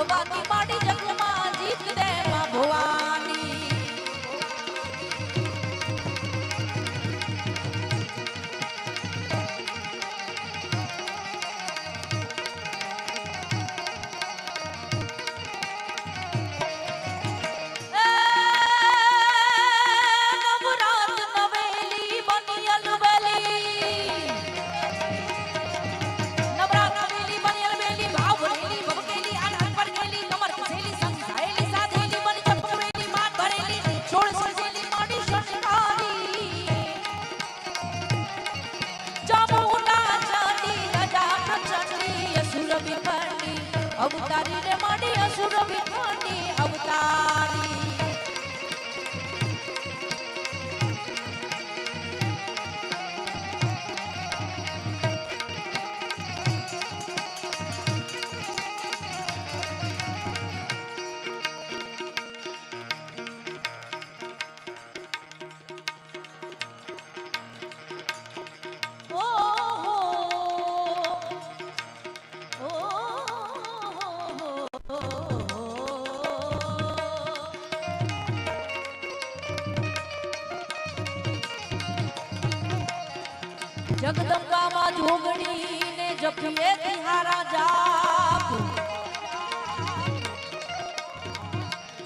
Bapak, જગદંબામાં જોગણીને જપીએ તિહારા જાપ.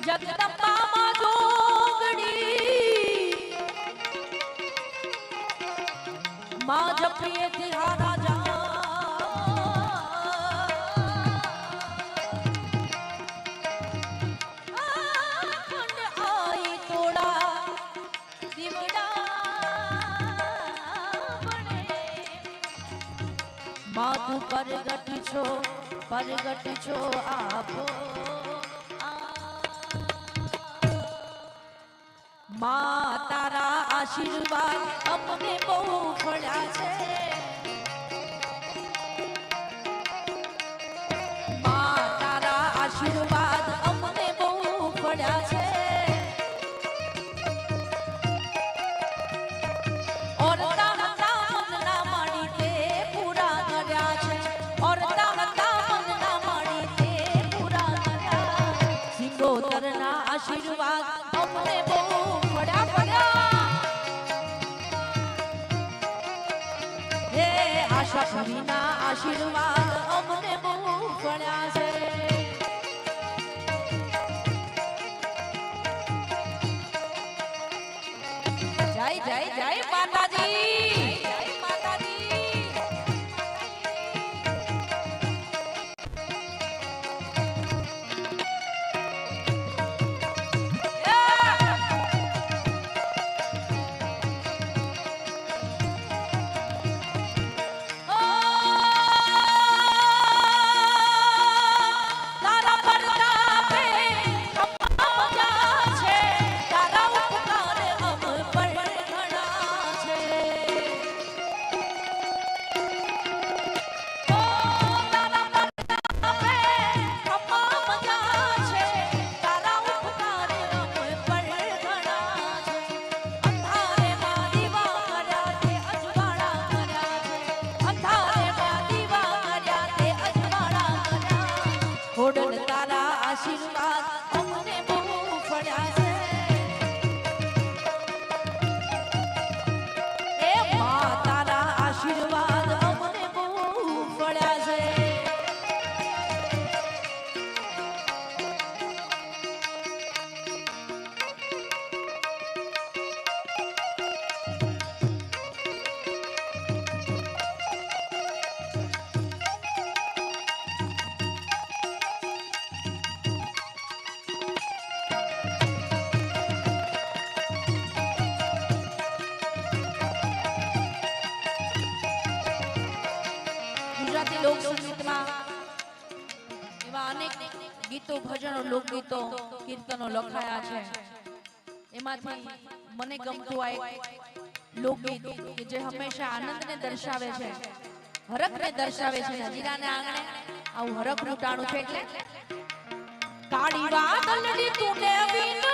જગદંબામાં જોગણી માં જપીએ તિહારા માથું પરગટ છો પરગટ છો આપો. મા તારા આશીર્વાદ અમને બહુ ફળ્યા છે. આશા વિના આશીર્વાદ અમને બહુ પડ્યા છે. ગીતો ભજનો, લોકગીતો, કીર્તનો લખાયા છે. એમાંથી મને ગમતું આ એક લોકગીત કે જે હંમેશા આનંદને દર્શાવે છે, હરખને દર્શાવે છે, હજીરાને આંગણે આવું હરખનું ટાણું છે એટલે? કાળી વાત તુને વિના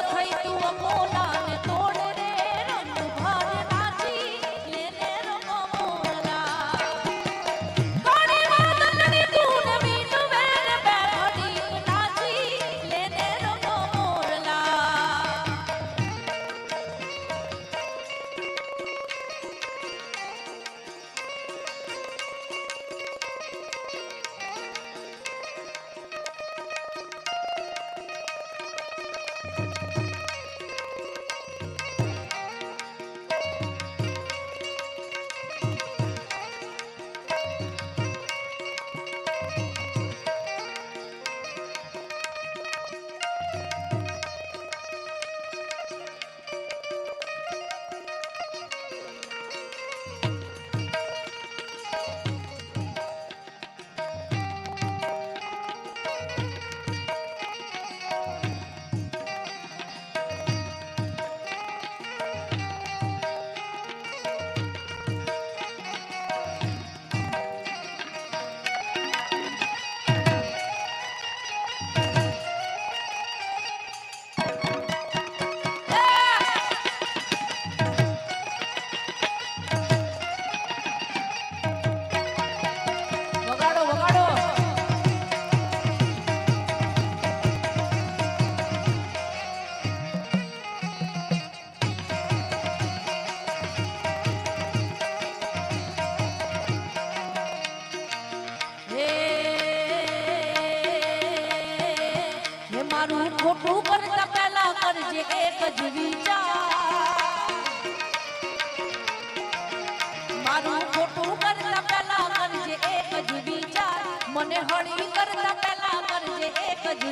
ખોટું કરતા પહેલા પહેલા કરજે એક જ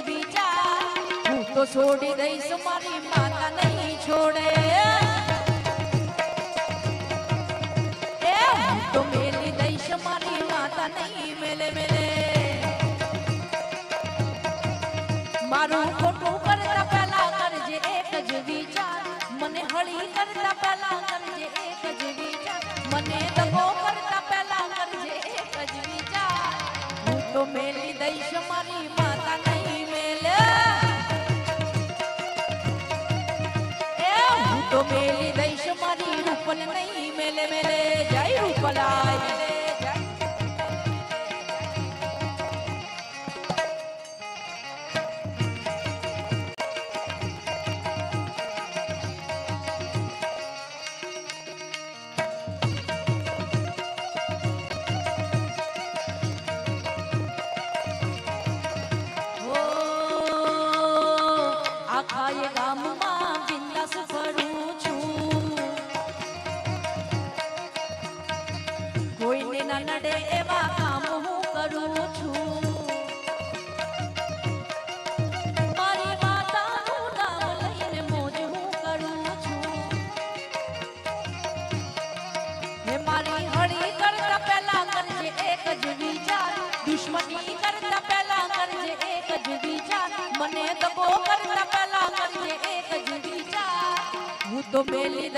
વિચાર. તો છોડી દઈશ મારી માતા નહીં છોડે. તો મેલી દઈશ મારી માતા નહીં મેલે મેલે. હળી કરતા પહેલા કરજે, એક જ વિચાર. મને દગો કરતા પહેલા કરજે, એક જ વિચાર. હું તો મેલી દઈશ તો મેલી દઈશ મારી રૂપલ નહીં મેલે મેલે. જય રૂપલાય.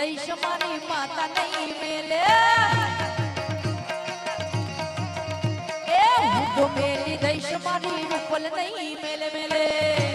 દઈશ મારી માતા નહીં મેલે. એ હું તો મેલી દઈશ મારી રૂપલ નહીં મેલે મેલે.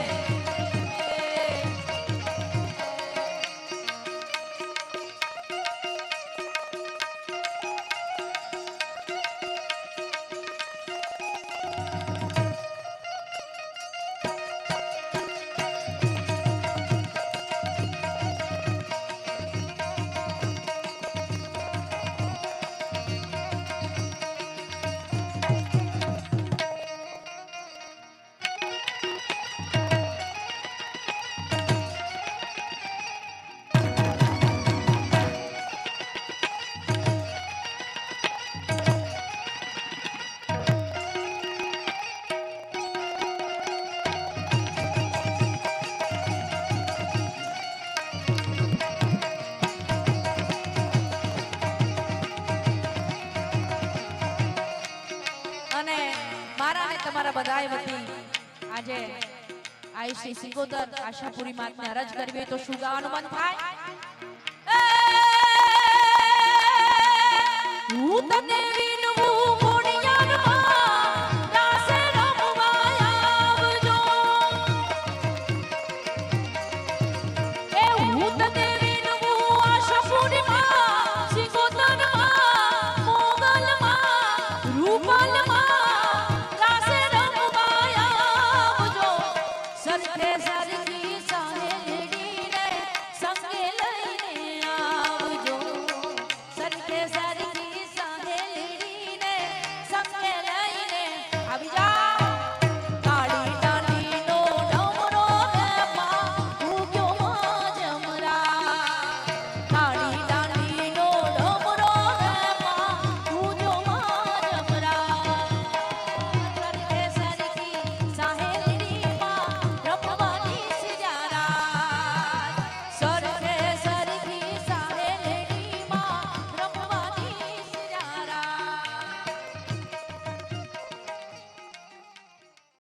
મારા ને તમારા બધાય વતી આજે આઈસી સિકોતર આશાપુરી માતને અરજ કરવી તો શું ગાવાનું મન થાય? હું તને